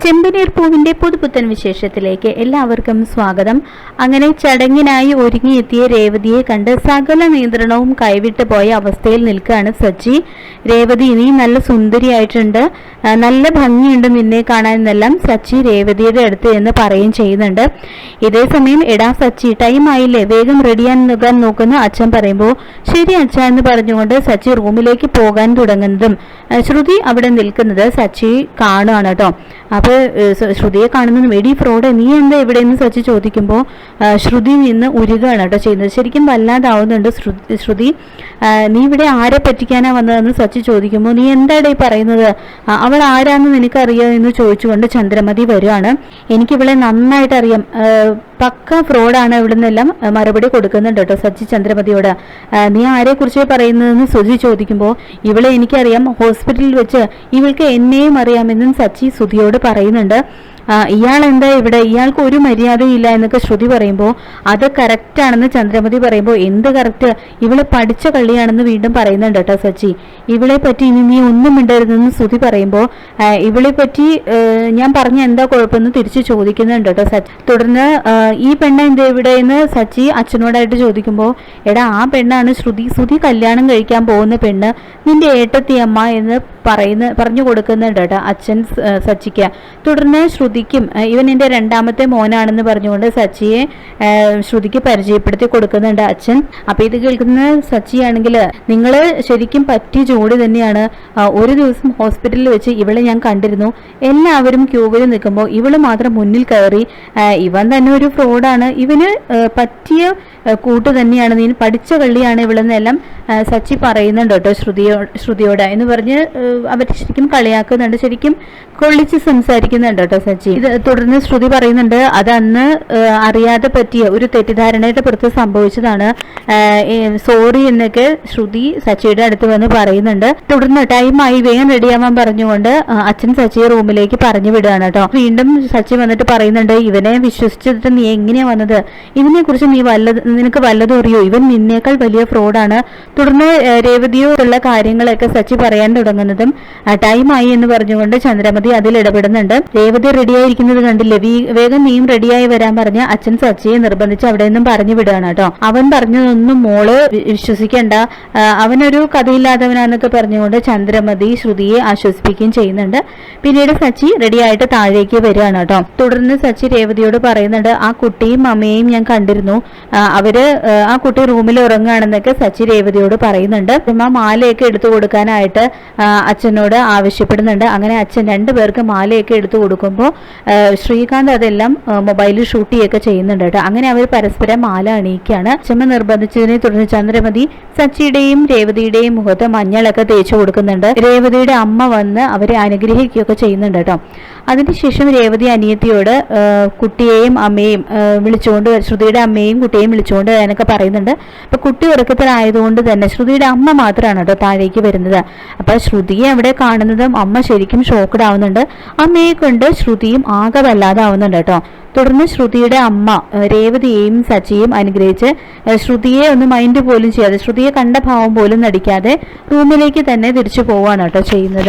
ചെമ്പനീർ പൂവിന്റെ പുതുപുത്തൻ വിശേഷത്തിലേക്ക് എല്ലാവർക്കും സ്വാഗതം. അങ്ങനെ ചടങ്ങിനായി ഒരുങ്ങിയെത്തിയ രേവതിയെ കണ്ട് സകല നിയന്ത്രണവും കൈവിട്ട് പോയ അവസ്ഥയിൽ നിൽക്കുകയാണ് സച്ചി രേവതി നീ നല്ല സുന്ദരിയായിട്ടുണ്ട്. നല്ല ഭംഗിയുണ്ട് നിന്നെ കാണാൻ എന്നെല്ലാം സച്ചി രേവതിയുടെ അടുത്ത് എന്ന് പറയുകയും ചെയ്യുന്നുണ്ട്. ഇതേ സമയം എടാ സച്ചി ടൈം ആയില്ലേ? വേഗം റെഡിയാൻ നിൽക്കാൻ നോക്കുന്ന അച്ഛൻ പറയുമ്പോൾ ശരി അച്ഛ എന്ന് പറഞ്ഞുകൊണ്ട് സച്ചി റൂമിലേക്ക് പോകാൻ തുടങ്ങുന്നതും ശ്രുതി അവിടെ നിൽക്കുന്നത് സച്ചി കാണുകയാണ് കേട്ടോ. അപ്പോൾ ശ്രുതിയെ കാണുന്നതും എടി ഫ്രോഡ് നീ എന്താ ഇവിടെ എന്ന് സച്ചി ചോദിക്കുമ്പോൾ ശ്രുതി നിന്ന് ഉരുകയാണ് കേട്ടോ ചെയ്യുന്നത്. ശരിക്കും വല്ലാതാവുന്നുണ്ട് ശ്രു- ശ്രുതി. നീ ഇവിടെ ആരെ പറ്റിക്കാനാ വന്നതെന്ന് സച്ചി ചോദിക്കുമ്പോൾ നീ എന്താടാ ഈ പറയുന്നത് അവൾ ആരാന്ന് നിനക്കറിയോ എന്ന് ചോദിച്ചുകൊണ്ട് ചന്ദ്രമതി വരുവാണ്. എനിക്കിവളെ നന്നായിട്ട് അറിയാം പക്ക ഫ്രോഡാണ് ഇവിടെ നിന്നെല്ലാം മറുപടി കൊടുക്കുന്നുണ്ട് കേട്ടോ സച്ചി ചന്ദ്രമതിയോട്. നീ ആരെ കുറിച്ച് പറയുന്നതെന്ന് സുധി ചോദിക്കുമ്പോൾ ഇവളെ എനിക്കറിയാം ഹോസ്പിറ്റലിൽ വെച്ച് ഇവൾക്ക് എന്നെയും അറിയാമെന്നും സച്ചി സുധിയോട് പറയുന്നുണ്ട്. ഇയാൾ എന്താ ഇവിടെ? ഇയാൾക്ക് ഒരു മര്യാദയില്ല എന്നൊക്കെ ശ്രുതി പറയുമ്പോൾ അത് കറക്റ്റ് ആണെന്ന് ചന്ദ്രമതി പറയുമ്പോൾ എന്ത് കറക്റ്റ് ഇവളെ പഠിച്ച കള്ളിയാണെന്ന് വീണ്ടും പറയുന്നുണ്ട് കേട്ടോ സച്ചി. ഇവളെ പറ്റി ഇനി നീ ഒന്നും മിണ്ടരുതെന്ന് ശ്രുതി പറയുമ്പോൾ ഇവളെ പറ്റി ഞാൻ പറഞ്ഞ എന്താ കുഴപ്പമെന്ന് തിരിച്ച് ചോദിക്കുന്നുണ്ട് കേട്ടോ സച്ചി തുടർന്ന് ഈ പെണ്ണ എന്താ ഇവിടെ എന്ന് സച്ചി അച്ഛനോടായിട്ട് ചോദിക്കുമ്പോൾ എടാ ആ പെണ്ണാണ് ശ്രുതി. ശ്രുതി കല്യാണം കഴിക്കാൻ പോകുന്ന പെണ്ണ് നിന്റെ ഏട്ടത്തി അമ്മ എന്ന് പറയുന്ന പറഞ്ഞു കൊടുക്കുന്നുണ്ട് കേട്ടോ അച്ഛൻ സച്ചിക്ക്. തുടർന്ന് ശ്രുതിക്കും ഇവൻ എന്റെ രണ്ടാമത്തെ മോനാണെന്ന് പറഞ്ഞുകൊണ്ട് സച്ചിയെ ശ്രുതിക്ക് പരിചയപ്പെടുത്തി കൊടുക്കുന്നുണ്ട് അച്ഛൻ. അപ്പോൾ ഇത് കേൾക്കുന്ന സച്ചിയാണെങ്കിൽ നിങ്ങൾ ശരിക്കും പറ്റി ജോഡി തന്നെയാണ്. ഒരു ദിവസം ഹോസ്പിറ്റലിൽ വെച്ച് ഇവളെ ഞാൻ കണ്ടിരുന്നു. എല്ലാവരും ക്യൂവിൽ നിൽക്കുമ്പോൾ ഇവൾ മാത്രം മുന്നിൽ കയറി ഇവൻ തന്നെ ഒരു ഫ്രോഡാണ്. ഇവന് പറ്റിയ കൂട്ട് തന്നെയാണ്. നീ പഠിച്ച കള്ളിയാണ് ഇവളെന്നെല്ലാം സച്ചി പറയുന്നുണ്ട് കേട്ടോ ശ്രുതിയോ ശ്രുതിയോട്. എന്ന് പറഞ്ഞ് അവർ ശരിക്കും കളിയാക്കുന്നുണ്ട്. ശരിക്കും കൊള്ളിച്ച് സംസാരിക്കുന്നുണ്ട് കേട്ടോ സച്ചി. ഇത് തുടർന്ന് ശ്രുതി പറയുന്നുണ്ട് അത് അന്ന് അറിയാതെ പറ്റിയ ഒരു തെറ്റിദ്ധാരണയുടെ പുറത്ത് സംഭവിച്ചതാണ് സോറി എന്നൊക്കെ ശ്രുതി സച്ചിയുടെ അടുത്ത് വന്ന് പറയുന്നുണ്ട്. തുടർന്ന് ടൈമായി വേഗം റെഡിയാവാൻ പറഞ്ഞുകൊണ്ട് അച്ഛൻ സച്ചിയെ റൂമിലേക്ക് പറഞ്ഞു വിടുകയാണ് കേട്ടോ. വീണ്ടും സച്ചി വന്നിട്ട് പറയുന്നുണ്ട് ഇവനെ വിശ്വസിച്ചിട്ട് നീ എങ്ങനെയാ വന്നത്? ഇതിനെ കുറിച്ച് നീ വല്ലത് നിനക്ക് വല്ലതും അറിയോ? ഇവൻ നിന്നേക്കാൾ വലിയ ഫ്രോഡാണ് തുടർന്ന് രേവതിയോ രേവതിയോടുള്ള കാര്യങ്ങളൊക്കെ സച്ചി പറയാൻ തുടങ്ങുന്നതും ടൈമായി എന്ന് പറഞ്ഞുകൊണ്ട് ചന്ദ്രമതി അതിൽ ഇടപെടുന്നുണ്ട്. രേവതി റെഡിയായിരിക്കുന്നത് കണ്ടില്ലേ? വേഗം നീയും റെഡിയായി വരാൻ പറഞ്ഞ അച്ഛൻ സച്ചിയെ നിർബന്ധിച്ച് അവിടെ നിന്നും പറഞ്ഞു വിടുകയാണ് കേട്ടോ. അവൻ പറഞ്ഞതൊന്നും മോൾ വിശ്വസിക്കേണ്ട. അവനൊരു കഥയില്ലാത്തവനാന്നൊക്കെ പറഞ്ഞുകൊണ്ട് ചന്ദ്രമതി ശ്രുതിയെ ആശ്വസിപ്പിക്കുകയും ചെയ്യുന്നുണ്ട്. പിന്നീട് സച്ചി റെഡിയായിട്ട് താഴേക്ക് വരികയാണ് കേട്ടോ. തുടർന്ന് സച്ചി രേവതിയോട് പറയുന്നുണ്ട് ആ കുട്ടിയും അമ്മയെയും ഞാൻ കണ്ടിരുന്നു. അവർ ആ, കുട്ടി റൂമിൽ ഉറങ്ങുകയാണെന്നൊക്കെ സച്ചി രേവതിയോട് പറയുന്നുണ്ട്. അമ്മ മാലയൊക്കെ എടുത്തു കൊടുക്കാനായിട്ട് അച്ഛനോട് ആവശ്യപ്പെടുന്നുണ്ട്. അങ്ങനെ അച്ഛൻ രണ്ടുപേർക്ക് മാലയൊക്കെ എടുത്തു കൊടുക്കുമ്പോൾ ശ്രീകാന്ത് അതെല്ലാം മൊബൈലിൽ ഷൂട്ട് ചെയ്യുകയൊക്കെ ചെയ്യുന്നുണ്ട് കേട്ടോ. അങ്ങനെ അവർ പരസ്പരം മാല അണിയിക്കുകയാണ്. അച്ഛമ്മ നിർബന്ധിച്ചതിനെ തുടർന്ന് ചന്ദ്രമതി സച്ചിയുടെയും രേവതിയുടെയും മുഖത്ത് മഞ്ഞളൊക്കെ തേച്ചു കൊടുക്കുന്നുണ്ട്. രേവതിയുടെ അമ്മ വന്ന് അവരെ അനുഗ്രഹിക്കുകയൊക്കെ ചെയ്യുന്നുണ്ട് കേട്ടോ. അതിനുശേഷം രേവതി അനിയത്തിയോട് കുട്ടിയെയും അമ്മയെയും വിളിച്ചുകൊണ്ട് ശ്രുതിയുടെ അമ്മയെയും കുട്ടിയെയും വിളിച്ചുകൊണ്ട് വരാനൊക്കെ പറയുന്നുണ്ട്. അപ്പൊ കുട്ടി ഉറക്കത്തിലായതുകൊണ്ട് തന്നെ ശ്രുതിയുടെ അമ്മ മാത്രമാണ് കേട്ടോ താഴേക്ക് വരുന്നത്. അപ്പൊ ശ്രുതിയെ അവിടെ കാണുന്നതും അമ്മ ശരിക്കും ഷോക്ക്ഡ് ആവുന്നുണ്ട്. അമ്മയെ കൊണ്ട് ശ്രുതിയും ആകെ വല്ലാതാവുന്നുണ്ട് കേട്ടോ. തുടർന്ന് ശ്രുതിയുടെ അമ്മ രേവതിയെയും സച്ചിയും അനുഗ്രഹിച്ച് ശ്രുതിയെ ഒന്ന് മൈൻഡ് പോലും ചെയ്യാതെ ശ്രുതിയെ കണ്ട ഭാവം പോലും നടിക്കാതെ റൂമിലേക്ക് തന്നെ തിരിച്ചു പോവാണ് കേട്ടോ ചെയ്യുന്നത്.